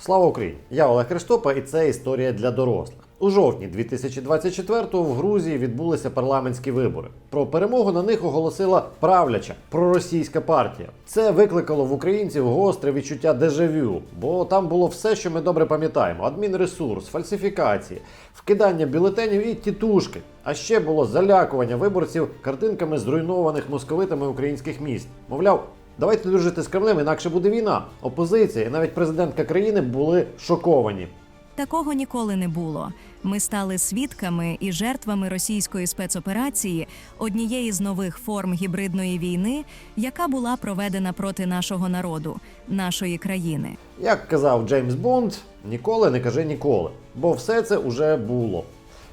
Слава Україні! Я Олег Криштопа, і це історія для дорослих. У жовтні 2024-го в Грузії відбулися парламентські вибори. Про перемогу на них оголосила правляча проросійська партія. Це викликало в українців гостре відчуття дежавю, бо там було все, що ми добре пам'ятаємо: адмінресурс, фальсифікації, вкидання бюлетенів і тітушки. А ще було залякування виборців картинками зруйнованих московитами українських міст. Мовляв, Давайте дружити з Кремлем, інакше буде війна. Опозиція і навіть президентка країни були шоковані. Такого ніколи не було. Ми стали свідками і жертвами російської спецоперації, однієї з нових форм гібридної війни, яка була проведена проти нашого народу, нашої країни. Як казав Джеймс Бонд, ніколи не кажи ніколи, бо все це уже було.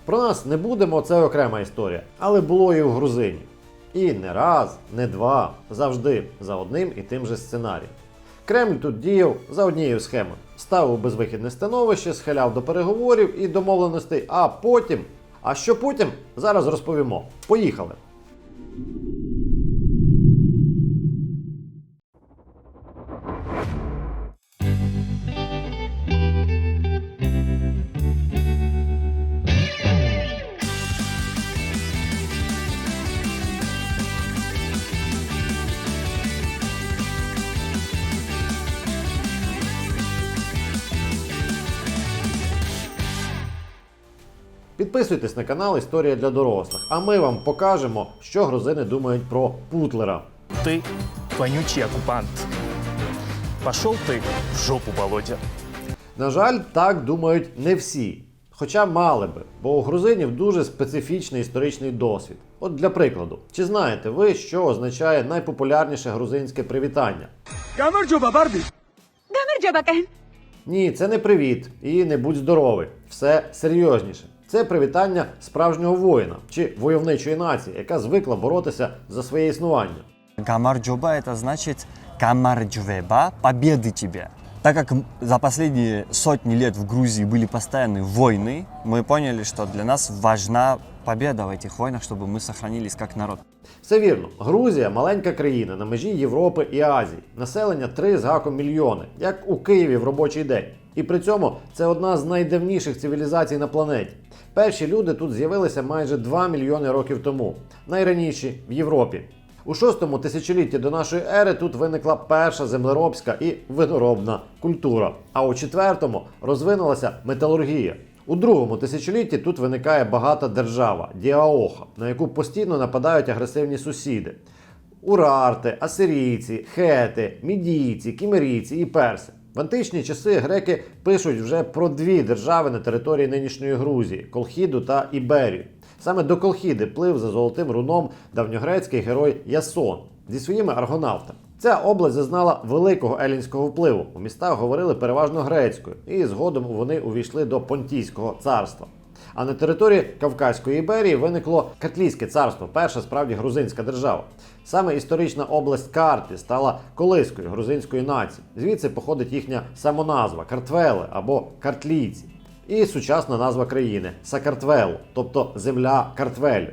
Про нас не будемо, це окрема історія, але було і у Грузині. І не раз, не два, завжди за одним і тим же сценарієм. Кремль тут діяв за однією схемою: ставив безвихідне становище, схиляв до переговорів і домовленостей, а потім. А що потім? Зараз розповімо. Поїхали! Підписуйтесь на канал Історія для дорослих, а ми вам покажемо, що грузини думають про Путлера. Ты вонючий оккупант. Пошел ты в жопу, Володя. На жаль, так думають не всі. Хоча мали би, бо у грузинів дуже специфічний історичний досвід. От для прикладу, чи знаєте ви, що означає найпопулярніше грузинське привітання? Gamir Jabakan. Ні, це не привіт і не будь здоровий. Все серйозніше Це привітання справжнього воїна чи войовничої нації, яка звикла боротися за своє існування. Гамарджоба это значит Камарджвеба, победы тебе. Так как м- за последние сотни лет в Грузии были постоянные войны, мы поняли, что для нас важна победа в этих войнах, чтобы мы сохранились как народ. Все вірно, Грузія маленька країна на межі Європи і Азії. Населення 3 з гаком мільйони, як у Києві в робочий день. І при цьому це одна з найдавніших цивілізацій на планеті. Перші люди тут з'явилися майже 2 мільйони років тому, найраніші в Європі. У шостому тисячолітті до нашої ери тут виникла перша землеробська і виноробна культура. А у четвертому розвинулася металургія. У другому тисячолітті тут виникає багата держава Діаоха, на яку постійно нападають агресивні сусіди: урарти, асирійці, хети, мідійці, кімерійці і перси. В античні часи греки пишуть вже про дві держави на території нинішньої Грузії Колхіду та Іберію. Саме до Колхіди плив за золотим руном давньогрецький герой Ясон зі своїми аргонавтами. Ця область зазнала великого елінського впливу. У містах говорили переважно грецькою, і згодом вони увійшли до Понтійського царства. А на території Кавказької Іберії виникло Картлійське царство, перша справді грузинська держава. Саме історична область Картлі стала колискою грузинської нації. Звідси походить їхня самоназва Картвели або Картлійці. І сучасна назва країни Сакартвелу, тобто земля Картвелю.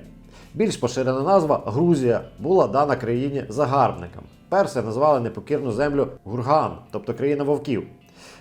Більш поширена назва Грузія була дана країні загарбникам. Перси назвали непокірну землю Гурган, тобто країна вовків.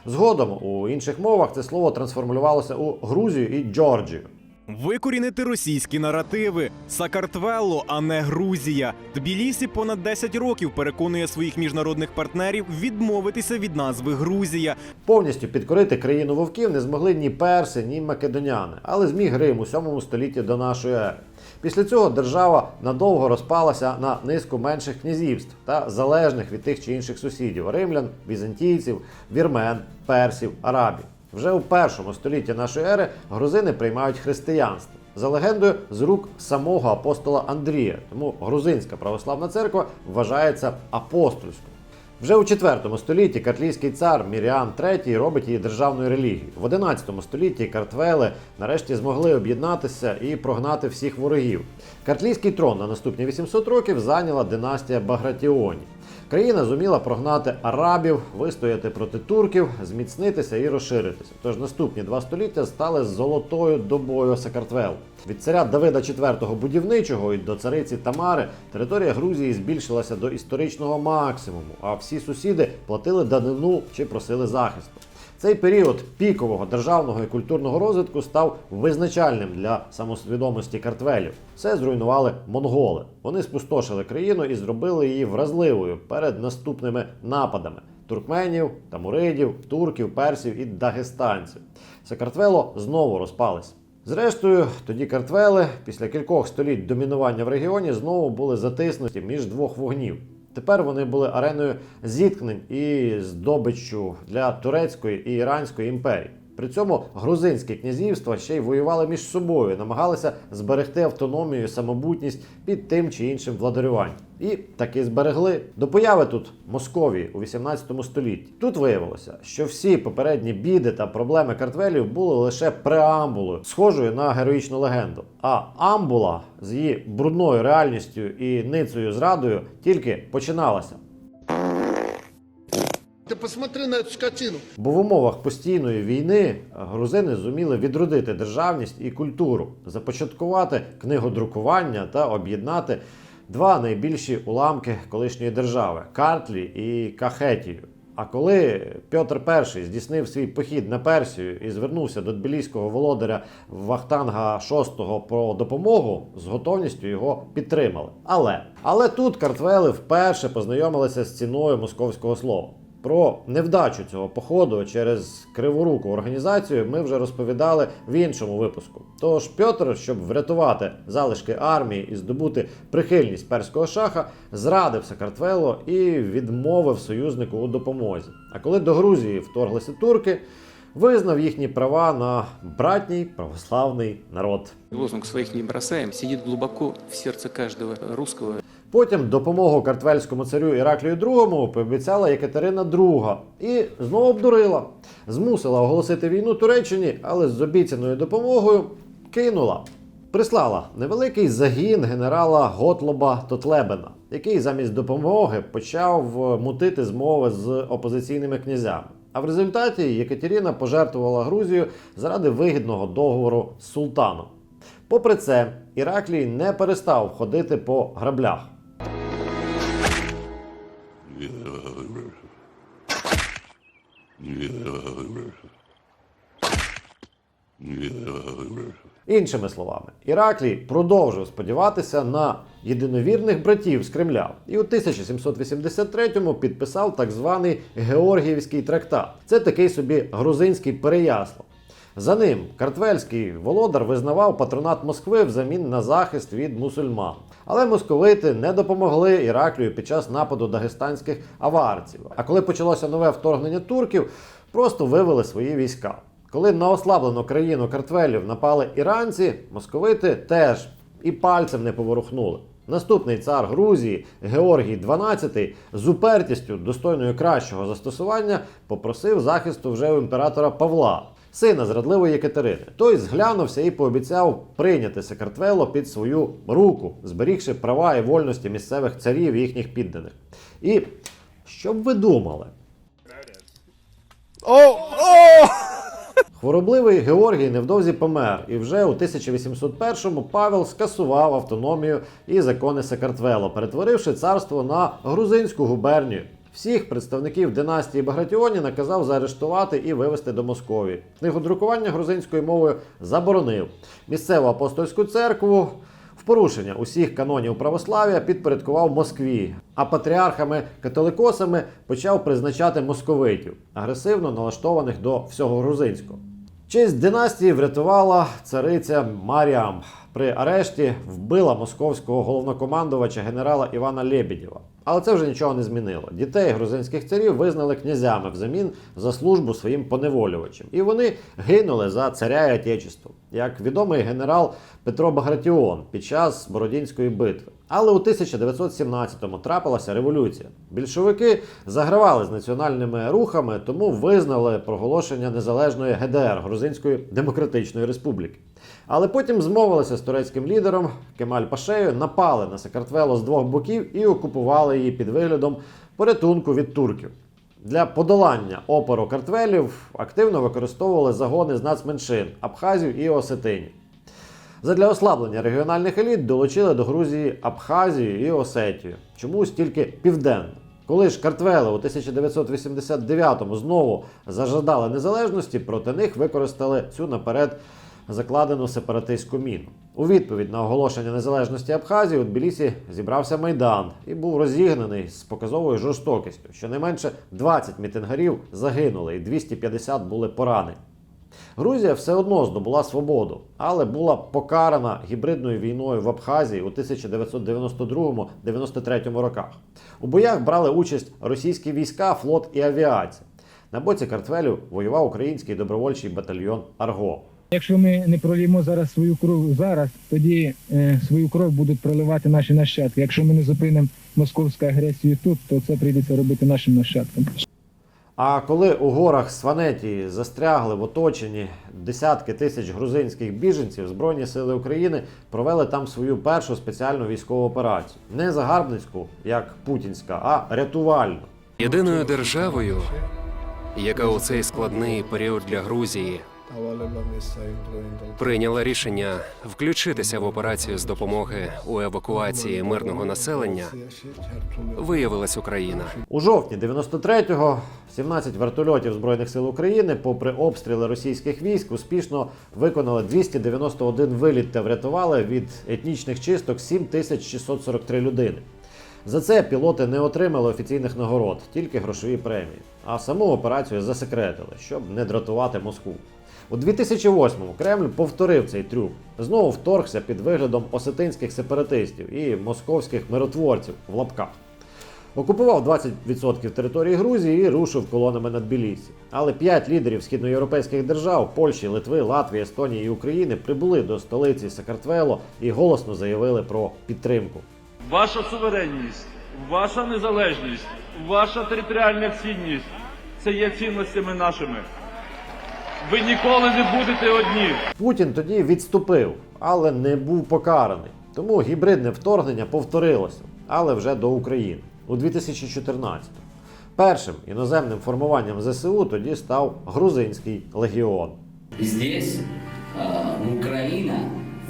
Згодом у інших мовах це слово трансформулювалося у Грузію і Джорджію. Викорінити російські наративи Сакартвело, а не Грузія. Тбілісі понад 10 років переконує своїх міжнародних партнерів відмовитися від назви Грузія. Повністю підкорити країну вовків не змогли ні перси, ні македоняни, але зміг Рим у 7 столітті до нашої ери. Після цього держава надовго розпалася на низку менших князівств та залежних від тих чи інших сусідів римлян, візантійців, вірмен, персів, арабів. Вже у першому столітті нашої ери грузини приймають християнство. За легендою, з рук самого апостола Андрія, тому грузинська православна церква вважається апостольською. Вже у 4 столітті картлійський цар Міріан III робить її державною релігією. В 11 столітті картвели нарешті змогли об'єднатися і прогнати всіх ворогів. Картлійський трон на наступні 800 років зайняла династія Багратіонів. Країна зуміла прогнати арабів, вистояти проти турків, зміцнитися і розширитися. Тож наступні два століття стали золотою добою Сакартвел. Від царя Давида IV будівничого і до цариці Тамари територія Грузії збільшилася до історичного максимуму, а всі сусіди платили данину чи просили захисту. Цей період пікового державного і культурного розвитку став визначальним для самосвідомості картвелів. Все зруйнували монголи. Вони спустошили країну і зробили її вразливою перед наступними нападами туркменів, тамуридів, турків, персів і дагестанців. Сакартвело знову розпалось. Зрештою, тоді картвели після кількох століть домінування в регіоні знову були затиснуті між двох вогнів. Тепер вони були ареною зіткнень і здобиччю для турецької і іранської імперій. При цьому грузинські князівства ще й воювали між собою, намагалися зберегти автономію самобутність під тим чи іншим владарюванням. І таки зберегли до появи тут Московії у 18 столітті. Тут виявилося, що всі попередні біди та проблеми картвелів були лише преамбулою, схожою на героїчну легенду. А амбула з її брудною реальністю і ницею зрадою тільки починалася. Ты посмотри на эту скотину. Бо в умовах постійної війни грузини зуміли відродити державність і культуру, започаткувати книгодрукування та об'єднати два найбільші уламки колишньої держави Картлі і Кахетію. А коли Петр І здійснив свій похід на Персію і звернувся до тбіліського володаря Вахтанга VI про допомогу, з готовністю його підтримали. Але але тут картвели вперше познайомилися з ціною московського слова. Про невдачу цього походу через криворуку організацію ми вже розповідали в іншому випуску. Тож Петр, щоб врятувати залишки армії і здобути прихильність перського шаха, зрадив Сакартвело і відмовив союзнику у допомозі. А коли до Грузії вторглися турки, визнав їхні права на братній православний народ. Лозунг «Своих не бросаем» сидит глубоко в сердце каждого русского Потім допомогу картвельському царю Іраклію II пообіцяла Єкатерина II і знову обдурила. Змусила оголосити війну Туреччині, але з обіцяною допомогою кинула. Прислала невеликий загін генерала Готлоба Тотлебена, який замість допомоги почав мутити змови з опозиційними князями. А в результаті Єкатерина пожертвувала Грузію заради вигідного договору з султаном. Попри це, Іраклій не перестав ходити по граблях. Іншими словами, Іраклій продовжив сподіватися на єдиновірних братів з Кремля і у 1783-му підписав так званий Георгіївський трактат. Це такий собі грузинський переяслав. За ним картвельський володар визнавав патронат Москви взамін на захист від мусульман. Але московити не допомогли Іраклію під час нападу дагестанських аварців. А коли почалося нове вторгнення турків, просто вивели свої війська. Коли на ослаблену країну картвелів напали іранці, московити теж і пальцем не поворухнули. Наступний цар Грузії Георгій XII з упертістю, достойною кращого застосування, попросив захисту вже у імператора Павла, сина зрадливої Єкатерини. Той зглянувся і пообіцяв прийняти Секартвело під свою руку, зберігши права і вольності місцевих царів і їхніх підданих. І що б ви думали? О! Хворобливий Георгій невдовзі помер, і вже у 1801-му Павел скасував автономію і закони Секартвело, перетворивши царство на грузинську губернію. Всіх представників династії Багратіоні наказав заарештувати і вивезти до Московії. Книгодрукування грузинською мовою заборонив. Місцеву апостольську церкву в порушення усіх канонів православ'я підпорядкував Москві, а патріархами католикосами почав призначати московитів, агресивно налаштованих до всього грузинського. Честь династії врятувала цариця Маріам. При арешті вбила московського головнокомандувача генерала Івана Лебедєва. Але це вже нічого не змінило. Дітей грузинських царів визнали князями взамін за службу своїм поневолювачем. І вони гинули за царя і отечество, як відомий генерал Петро Багратіон під час Бородінської битви. Але у 1917-му трапилася революція. Більшовики загравали з національними рухами, тому визнали проголошення незалежної ГДР Грузинської Демократичної Республіки. Але потім змовилися з турецьким лідером Кемаль Пашею, напали на Сакартвело з двох боків і окупували її під виглядом порятунку від турків. Для подолання опору картвелів активно використовували загони з нацменшин Абхазів і Осетинів. Задля ослаблення регіональних еліт долучили до Грузії Абхазію і Осетію. Чомусь тільки південно. Коли ж картвели у 1989-му знову зажадали незалежності, проти них використали цю наперед закладену сепаратистську міну. У відповідь на оголошення незалежності Абхазії у Тбілісі зібрався майдан і був розігнаний з показовою жорстокістю. Щонайменше 20 мітингарів загинули, і 250 були поранені. Грузія все одно здобула свободу, але була покарана гібридною війною в Абхазії у 1992-93 роках. У боях брали участь російські війська, флот і авіація. На боці картвелю воював український добровольчий батальйон Арго. Якщо ми не проліємо зараз свою кров зараз, тоді е, свою кров будуть проливати наші нащадки. Якщо ми не зупинимо московську агресію тут, то це прийдеться робити нашим нащадкам. А коли у горах Сванетії застрягли в оточенні десятки тисяч грузинських біженців, Збройні сили України провели там свою першу спеціальну військову операцію. Не загарбницьку, як путінська, а рятувальну. Єдиною державою, яка у цей складний період для Грузії прийняла рішення включитися в операцію з допомоги у евакуації мирного населення, виявилась Україна. У жовтні 93-го 17 вертольотів Збройних сил України, попри обстріли російських військ, успішно виконали 291 виліт та врятували від етнічних чисток 7643 людини. За це пілоти не отримали офіційних нагород, тільки грошові премії. А саму операцію засекретили, щоб не дратувати Москву. У 2008-му Кремль повторив цей трюк. Знову вторгся під виглядом осетинських сепаратистів і московських миротворців в лапках. Окупував 20% території Грузії і рушив колонами на Тбілісі. Але п'ять лідерів східноєвропейських держав Польщі, Литви, Латвії, Естонії і України прибули до столиці Сакартвело і голосно заявили про підтримку. Ваша суверенність, ваша незалежність, ваша територіальна цінність це є цінностями нашими. Ви ніколи не будете одні. Путін тоді відступив, але не був покараний. Тому гібридне вторгнення повторилося, але вже до України у 2014-му. Першим іноземним формуванням ЗСУ тоді став грузинський легіон. Здесь э, Украина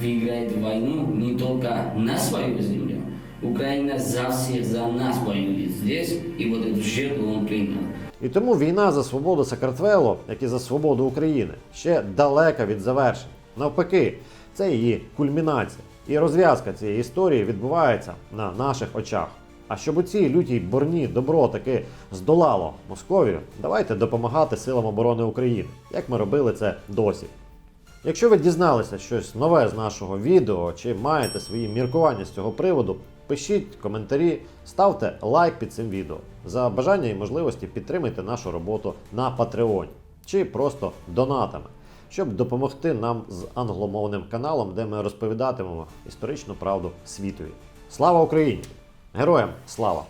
выиграет войну не только на свою землю. Украина за всех, за нас воюет здесь, и вот эту жертву он принял. І тому війна за свободу Сакартвело, як і за свободу України, ще далека від завершення. Навпаки, це її кульмінація. І розв'язка цієї історії відбувається на наших очах. А щоб у цій лютій борні добро таки здолало Московію, давайте допомагати силам оборони України, як ми робили це досі. Якщо ви дізналися щось нове з нашого відео чи маєте свої міркування з цього приводу, пишіть коментарі, ставте лайк під цим відео. За бажання і можливості підтримайте нашу роботу на Patreon чи просто донатами, щоб допомогти нам з англомовним каналом, де ми розповідатимемо історичну правду світові. Слава Україні! Героям слава!